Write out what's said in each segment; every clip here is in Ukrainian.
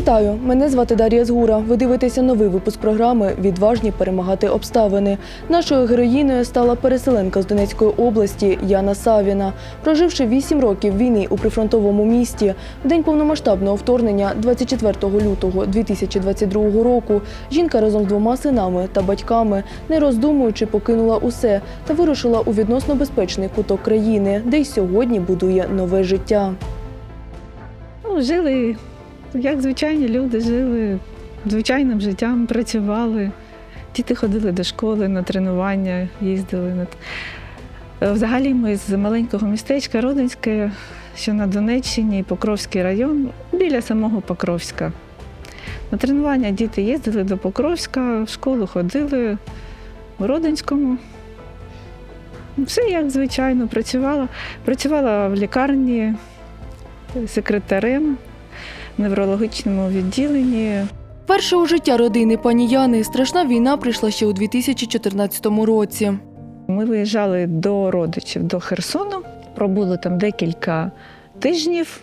Вітаю! Мене звати Дар'я Згура. Ви дивитеся новий випуск програми Відважні перемагати обставини. Нашою героїною стала переселенка з Донецької області Яна Савіна. Проживши 8 років війни у прифронтовому місті, в день повномасштабного вторгнення 24 лютого 2022 року, жінка разом з двома синами та батьками, не роздумуючи, покинула усе та вирушила у відносно безпечний куток країни, де й сьогодні будує нове життя. Ну, жили, як звичайні люди, жили звичайним життям, працювали. Діти ходили до школи на тренування, їздили. Е, Взагалі ми з маленького містечка Родинське, що на Донеччині, Покровський район, біля самого Покровська. На тренування діти їздили до Покровська, в школу ходили в Родинському. Все як звичайно, працювала. Працювала в лікарні секретарем неврологічному відділенні. Перше у життя родини пані Яни страшна війна прийшла ще у 2014 році. Ми виїжджали до родичів до Херсону, пробули там декілька тижнів.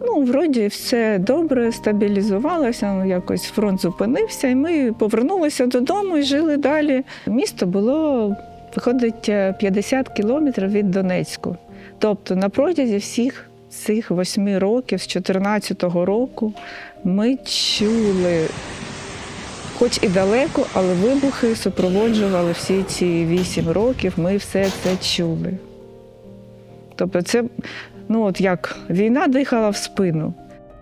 Ну, вроді все добре, стабілізувалося, ну, якось фронт зупинився, і ми повернулися додому і жили далі. Місто було, виходить, е, 50 кілометрів від Донецьку. Тобто на протязі всіх цих восьми років, з 14-го року, ми чули хоч і далеко, але вибухи супроводжували всі ці вісім років. Ми все це чули. Тобто, це ну от як війна дихала в спину.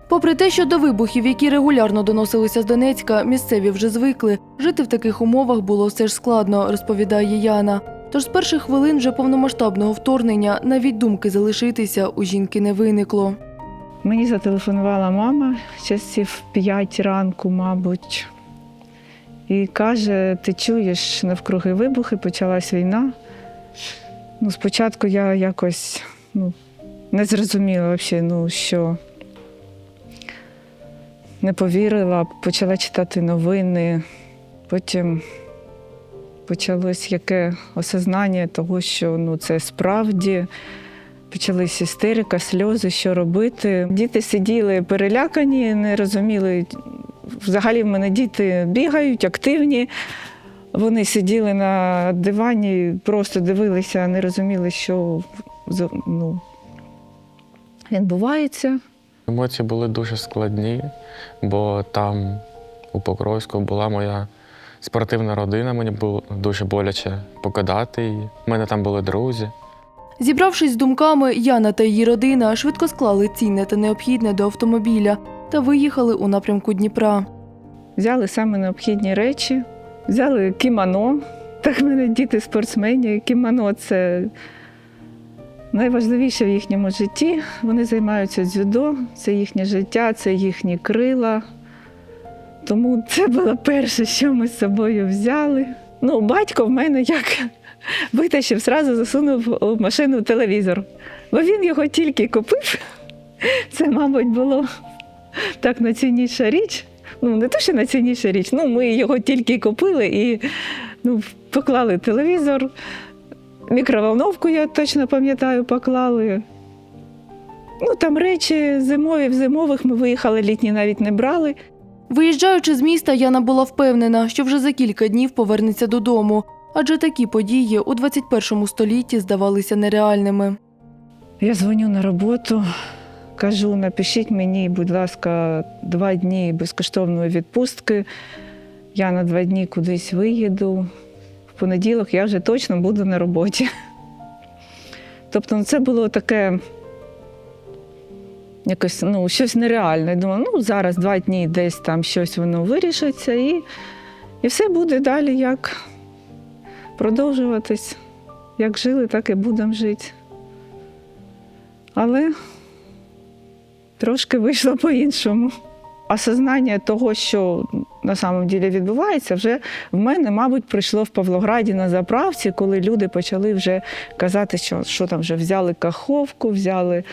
Попри те, що до вибухів, які регулярно доносилися з Донецька, місцеві вже звикли, жити в таких умовах було все ж складно, розповідає Яна. Тож з перших хвилин вже повномасштабного вторгнення навіть думки залишитися у жінки не виникло. Мені зателефонувала мама часів 5 ранку, мабуть, і каже: ти чуєш навкруги вибухи, почалась війна. Ну, спочатку я якось ну, не зрозуміла взагалі, ну, що не повірила, почала читати новини. Потім почалось яке осознання того, що ну, це справді. Почалась істерика, сльози, що робити. Діти сиділи перелякані, не розуміли. Взагалі в мене діти бігають, активні. Вони сиділи на дивані, просто дивилися, не розуміли, що ну, відбувається. Емоції були дуже складні, бо там у Покровську була моя спортивна родина. Мені було дуже боляче покидати її. У мене там були друзі. Зібравшись з думками, Яна та її родина швидко склали цінне та необхідне до автомобіля та виїхали у напрямку Дніпра. Взяли саме необхідні речі, взяли кімоно. Так в мене діти спортсмені. Кімоно це найважливіше в їхньому житті. Вони займаються дзюдо, це їхнє життя, це їхні крила. Тому це було перше, що ми з собою взяли. Ну, батько в мене як витащив, зразу засунув у машину телевізор. Бо він його тільки купив. Це, мабуть, було так найцінніша річ. Ну, не те, що найцінніша річ, ну ми його тільки купили і ну, поклали телевізор, мікроволновку, я точно пам'ятаю, поклали. Ну, там речі зимові, в зимових ми виїхали, літні навіть не брали. Виїжджаючи з міста, Яна була впевнена, що вже за кілька днів повернеться додому, адже такі події у 21 столітті здавалися нереальними. Я дзвоню на роботу, кажу: напишіть мені, будь ласка, два дні безкоштовної відпустки. Я на два дні кудись виїду. В понеділок я вже точно буду на роботі. Тобто ну, це було таке якось ну, щось нереальне. Я думала, ну зараз два дні десь там щось воно вирішиться, і, і все буде далі як продовжуватись. Як жили, так і будемо жити. Але трошки вийшло по-іншому. Осознання того, що на самом ділі відбувається, вже в мене, мабуть, прийшло в Павлограді на заправці, коли люди почали вже казати, що, що там вже взяли Каховку, взяли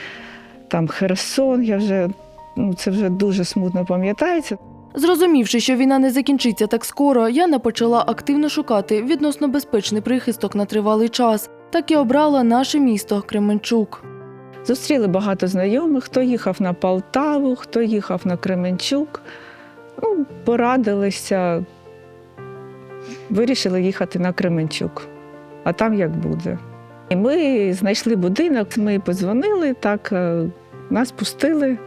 там Херсон. Я вже, ну, це вже дуже смутно пам'ятається. Зрозумівши, що війна не закінчиться так скоро, Яна почала активно шукати відносно безпечний прихисток на тривалий час. Так і обрала наше місто Кременчук. Зустріли багато знайомих, хто їхав на Полтаву, хто їхав на Кременчук. Ну, порадилися, вирішили їхати на Кременчук, а там як буде. І ми знайшли будинок, ми подзвонили, так е, нас пустили,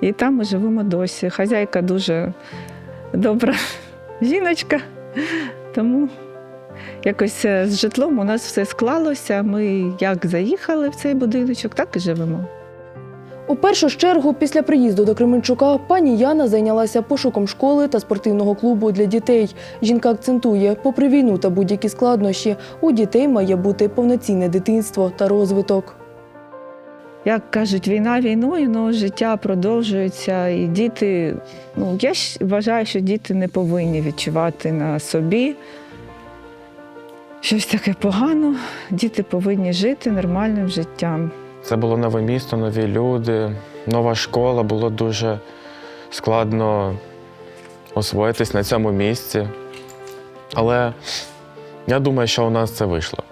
і там ми живемо досі. Хазяйка дуже добра жіночка, тому якось е, з житлом у нас все склалося. Ми як заїхали в цей будиночок, так і живемо. У першу чергу, після приїзду до Кременчука, пані Яна зайнялася пошуком школи та спортивного клубу для дітей. Жінка акцентує, попри війну та будь-які складнощі, у дітей має бути повноцінне дитинство та розвиток. Як кажуть, війна війною, але життя продовжується, і діти, ну я вважаю, що діти не повинні відчувати на собі щось таке погано. Діти повинні жити нормальним життям. Це було нове місто, нові люди, нова школа. Було дуже складно освоїтись на цьому місці. Але я думаю, що у нас це вийшло.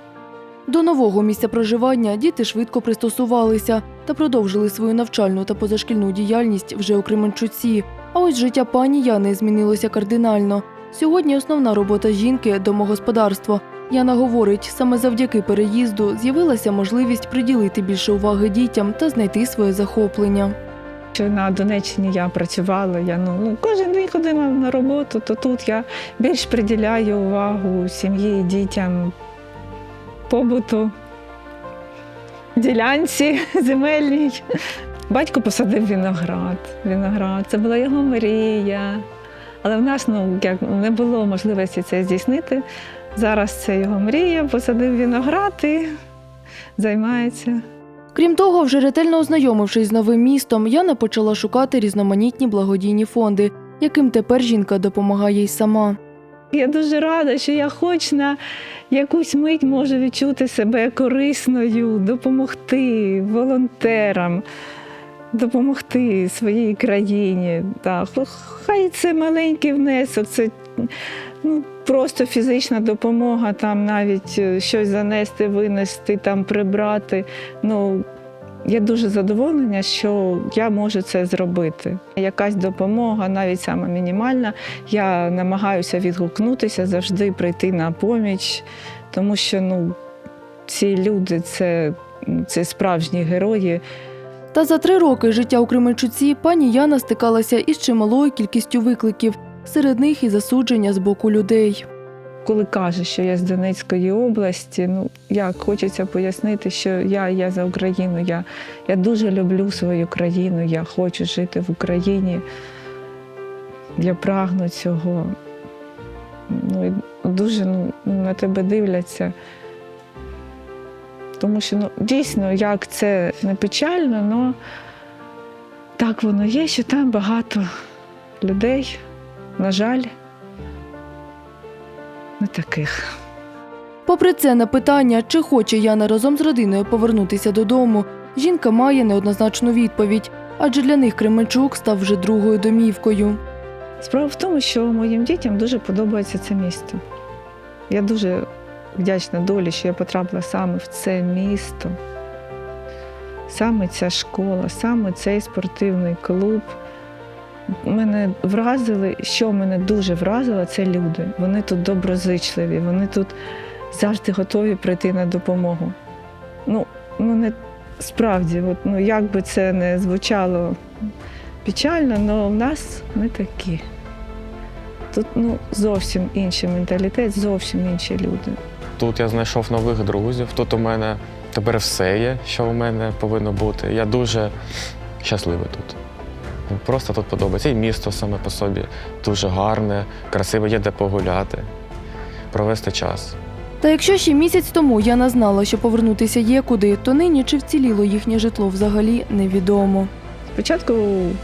До нового місця проживання діти швидко пристосувалися та продовжили свою навчальну та позашкільну діяльність вже у Кременчуці. А ось життя пані Яни змінилося кардинально. Сьогодні основна робота жінки домогосподарство. Яна говорить, саме завдяки переїзду з'явилася можливість приділити більше уваги дітям та знайти своє захоплення. На Донеччині я працювала, я ну, ну кожен день ходила на роботу, то тут я більш приділяю увагу сім'ї, дітям, побуту, ділянці земельній. Батько посадив виноград. Виноград. Це була його мрія. Але в нас ну, як, не було можливості це здійснити. Зараз це його мрія, посадив виноград і займається. Крім того, вже ретельно ознайомившись з новим містом, Яна почала шукати різноманітні благодійні фонди, яким тепер жінка допомагає й сама. Я дуже рада, що я хоч на якусь мить можу відчути себе корисною, допомогти волонтерам, допомогти своїй країні. Так, хай це маленький внесок, це ну, просто фізична допомога, там навіть е, щось занести, винести, там прибрати. Ну, я дуже задоволена, що я можу це зробити. Якась допомога, навіть сама мінімальна. Я намагаюся відгукнутися, завжди прийти на поміч, тому що ну, ці люди це, це справжні герої. Та за три роки життя у Кременчуці пані Яна стикалася із чималою кількістю викликів, серед них і засудження з боку людей. Коли кажуть, що я з Донецької області, ну як хочеться пояснити, що я, я за Україну, я, я дуже люблю свою країну, я хочу жити в Україні. Я прагну цього. Ну, і дуже ну, на тебе дивляться. Тому що ну, дійсно, як це не печально, але так воно є, що там багато людей, на жаль, не таких. Попри це, на питання, чи хоче Яна разом з родиною повернутися додому, жінка має неоднозначну відповідь, адже для них Кременчук став вже другою домівкою. Справа в тому, що моїм дітям дуже подобається це місто. Я дуже вдячна долі, що я потрапила саме в це місто, саме ця школа, саме цей спортивний клуб. Мене вразили, що мене дуже вразило, це люди. Вони тут доброзичливі, вони тут завжди готові прийти на допомогу. Ну, ну не справді, от, ну, як би це не звучало печально, але в нас не такі. Тут ну, зовсім інший менталітет, зовсім інші люди. Тут я знайшов нових друзів. Тут у мене тепер все є, що у мене повинно бути. Я дуже щасливий тут. Просто тут подобається. І місто саме по собі дуже гарне, красиве, є де погуляти, провести час. Та якщо ще місяць тому Яна знала, що повернутися є куди, то нині чи вціліло їхнє житло взагалі невідомо. Спочатку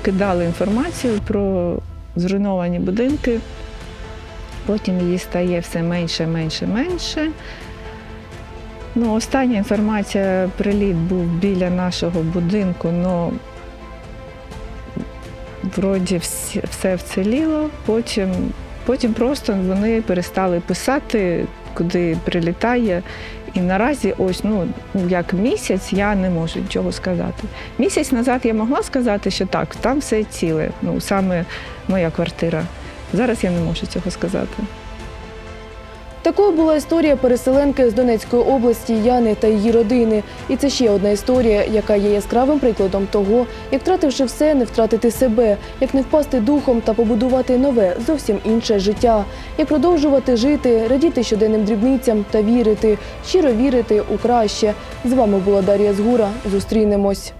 кидали інформацію про зруйновані будинки, потім її стає все менше, менше, менше. Ну, остання інформація, приліт був біля нашого будинку, але вроді все вціліло. Потім, потім просто вони перестали писати, куди прилітає. І наразі, ось ну як місяць, я не можу нічого сказати. Місяць назад я могла сказати, що так, там все ціле. Ну саме моя квартира. Зараз я не можу цього сказати. Такою була історія переселенки з Донецької області Яни та її родини. І це ще одна історія, яка є яскравим прикладом того, як втративши все, не втратити себе, як не впасти духом та побудувати нове, зовсім інше життя, як продовжувати жити, радіти щоденним дрібницям та вірити, щиро вірити у краще. З вами була Дар'я Згура. Зустрінемось.